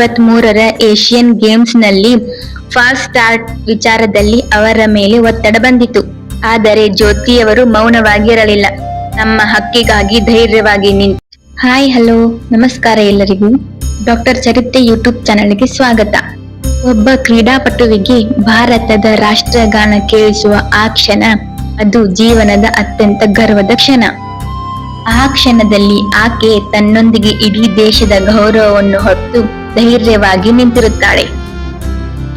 ಇಪ್ಪತ್ತ್ ಮೂರರ Asian ಗೇಮ್ಸ್ನಲ್ಲಿ fast start ವಿಚಾರದಲ್ಲಿ ಅವರ ಮೇಲೆ ಒತ್ತಡ ಬಂದಿತು ಆದರೆ ಜ್ಯೋತಿಯವರು ಮೌನವಾಗಿರಲಿಲ್ಲ. ನಮ್ಮ ಹಕ್ಕಿಗಾಗಿ ಧೈರ್ಯವಾಗಿ ನಿಂತು ಹಾಯ್, ಹಲೋ, ನಮಸ್ಕಾರ ಎಲ್ಲರಿಗೂ. ಡಾಕ್ಟರ್ ಚರಿತ್ರೆ ಯೂಟ್ಯೂಬ್ ಚಾನಲ್ಗೆ ಸ್ವಾಗತ. ಒಬ್ಬ ಕ್ರೀಡಾಪಟುವಿಗೆ ಭಾರತದ ರಾಷ್ಟ್ರಗಾನ ಕೇಳಿಸುವ ಆ ಕ್ಷಣ, ಅದು ಜೀವನದ ಅತ್ಯಂತ ಗರ್ವದ ಕ್ಷಣ. ಆ ಕ್ಷಣದಲ್ಲಿ ಆಕೆ ತನ್ನೊಂದಿಗೆ ಇಡೀ ದೇಶದ ಗೌರವವನ್ನು ಹೊತ್ತು ಧೈರ್ಯವಾಗಿ ನಿಂತಿರುತ್ತಾಳೆ.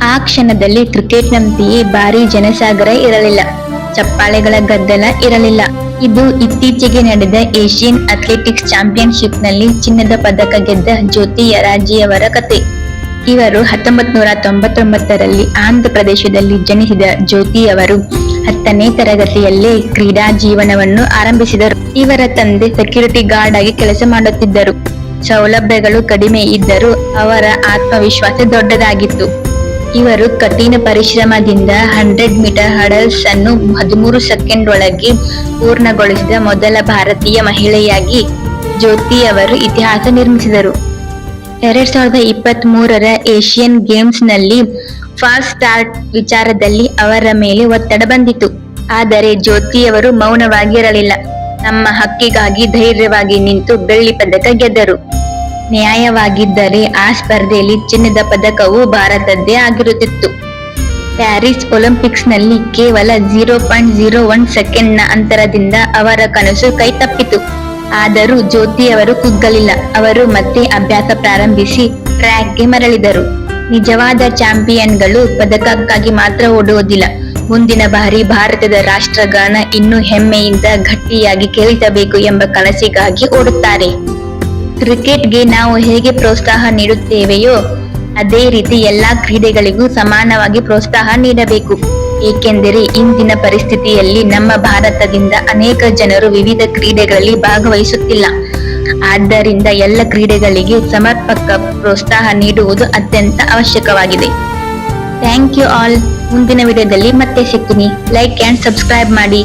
ಆ ಕ್ಷಣದಲ್ಲಿ ಕ್ರಿಕೆಟ್ನಂತೆಯೇ ಭಾರಿ ಜನಸಾಗರ ಇರಲಿಲ್ಲ. ಚಪ್ಪಾಳೆಗಳ ಗದ್ದಲ ಇರಲಿಲ್ಲ. ಇದು ಇತ್ತೀಚೆಗೆ ನಡೆದ ಏಷ್ಯನ್ ಅಥ್ಲೆಟಿಕ್ಸ್ ಚಾಂಪಿಯನ್ಶಿಪ್ನಲ್ಲಿ ಚಿನ್ನದ ಪದಕ ಗೆದ್ದ ಜ್ಯೋತಿ ಯರಾಜಿಯವರ ಕತೆ. ಇವರು ಹತ್ತೊಂಬತ್ ನೂರ ತೊಂಬತ್ತೊಂಬತ್ತರಲ್ಲಿ ಆಂಧ್ರ ಪ್ರದೇಶದಲ್ಲಿ ಜನಿಸಿದ ಜ್ಯೋತಿ ಅವರು ಹತ್ತನೇ ತರಗತಿಯಲ್ಲೇ ಕ್ರೀಡಾ ಜೀವನವನ್ನು ಆರಂಭಿಸಿದರು. ಇವರ ತಂದೆ ಸೆಕ್ಯೂರಿಟಿ ಗಾರ್ಡ್ ಆಗಿ ಕೆಲಸ ಮಾಡುತ್ತಿದ್ದರು. ಸೌಲಭ್ಯಗಳು ಕಡಿಮೆ ಇದ್ದರೂ ಅವರ ಆತ್ಮವಿಶ್ವಾಸ ದೊಡ್ಡದಾಗಿತ್ತು. ಇವರು ಕಠಿಣ ಪರಿಶ್ರಮದಿಂದ ಹಂಡ್ರೆಡ್ ಮೀಟರ್ ಹಡಲ್ಸ್ ಅನ್ನು ಹದಿಮೂರು ಸೆಕೆಂಡ್ ಒಳಗೆ ಪೂರ್ಣಗೊಳಿಸಿದ ಮೊದಲ ಭಾರತೀಯ ಮಹಿಳೆಯಾಗಿ ಜ್ಯೋತಿ ಅವರು ಇತಿಹಾಸ ನಿರ್ಮಿಸಿದರು. ಎರಡ್ ಸಾವಿರದ ಇಪ್ಪತ್ತ್ ಮೂರರ ಏಷ್ಯನ್ ಗೇಮ್ಸ್ನಲ್ಲಿ ಫಾಸ್ಟ್ ಸ್ಟಾರ್ಟ್ ವಿಚಾರದಲ್ಲಿ ಅವರ ಮೇಲೆ ಒತ್ತಡ ಬಂದಿತು ಆದರೆ ಜ್ಯೋತಿಯವರು ಮೌನವಾಗಿರಲಿಲ್ಲ. ನಮ್ಮ ಹಕ್ಕಿಗಾಗಿ ಧೈರ್ಯವಾಗಿ ನಿಂತು ಬೆಳ್ಳಿ ಪದಕ ಗೆದ್ದರು. ನ್ಯಾಯವಾಗಿದ್ದರೆ ಆ ಸ್ಪರ್ಧೆಯಲ್ಲಿ ಚಿನ್ನದ ಪದಕವು ಭಾರತದ್ದೇ ಆಗಿರುತ್ತಿತ್ತು. ಪ್ಯಾರಿಸ್ ಒಲಿಂಪಿಕ್ಸ್ನಲ್ಲಿ ಕೇವಲ ಜೀರೋ ಪಾಯಿಂಟ್ ಜೀರೋ ಒನ್ ಸೆಕೆಂಡ್ನ ಅಂತರದಿಂದ ಅವರ ಕನಸು ಕೈತಪ್ಪಿತು. ಆದರೂ ಜ್ಯೋತಿ ಅವರು ಕುಗ್ಗಲಿಲ್ಲ. ಅವರು ಮತ್ತೆ ಅಭ್ಯಾಸ ಪ್ರಾರಂಭಿಸಿ ಟ್ರ್ಯಾಕ್ಗೆ ಮರಳಿದರು. ನಿಜವಾದ ಚಾಂಪಿಯನ್ಗಳು ಪದಕಕ್ಕಾಗಿ ಮಾತ್ರ ಓಡುವುದಿಲ್ಲ ಮುಂದಿನ ಬಾರಿ ಭಾರತದ ರಾಷ್ಟ್ರಗಾನ ಇನ್ನೂ ಹೆಮ್ಮೆಯಿಂದ ಗಟ್ಟಿಯಾಗಿ ಕೇಳಿಸಬೇಕು ಎಂಬ ಕನಸಿಗಾಗಿ ಓಡುತ್ತಾರೆ. ಕ್ರಿಕೆಟ್ಗೆ ನಾವು ಹೇಗೆ ಪ್ರೋತ್ಸಾಹ ನೀಡುತ್ತೇವೆಯೋ, ಅದೇ ರೀತಿ ಎಲ್ಲಾ ಕ್ರೀಡೆಗಳಿಗೂ ಸಮಾನವಾಗಿ ಪ್ರೋತ್ಸಾಹ ನೀಡಬೇಕು. ಏಕೆಂದರೆ ಇಂದಿನ ಪರಿಸ್ಥಿತಿಯಲ್ಲಿ ನಮ್ಮ ಭಾರತದಿಂದ ಅನೇಕ ಜನರು ವಿವಿಧ ಕ್ರೀಡೆಗಳಲ್ಲಿ ಭಾಗವಹಿಸುತ್ತಿಲ್ಲ. ಆದ್ದರಿಂದ ಎಲ್ಲ ಕ್ರೀಡೆಗಳಿಗೆ ಸಮರ್ಪಕ ಪ್ರೋತ್ಸಾಹ ನೀಡುವುದು ಅತ್ಯಂತ ಅವಶ್ಯಕವಾಗಿದೆ. Thank you all. ಮುಂದಿನ ವಿಡಿಯೋದಲ್ಲಿ ಮತ್ತೆ ಸಿಗ್ತೀನಿ. ಲೈಕ್ ಅಂಡ್ ಸಬ್ಸ್ಕ್ರೈಬ್ ಮಾಡಿ.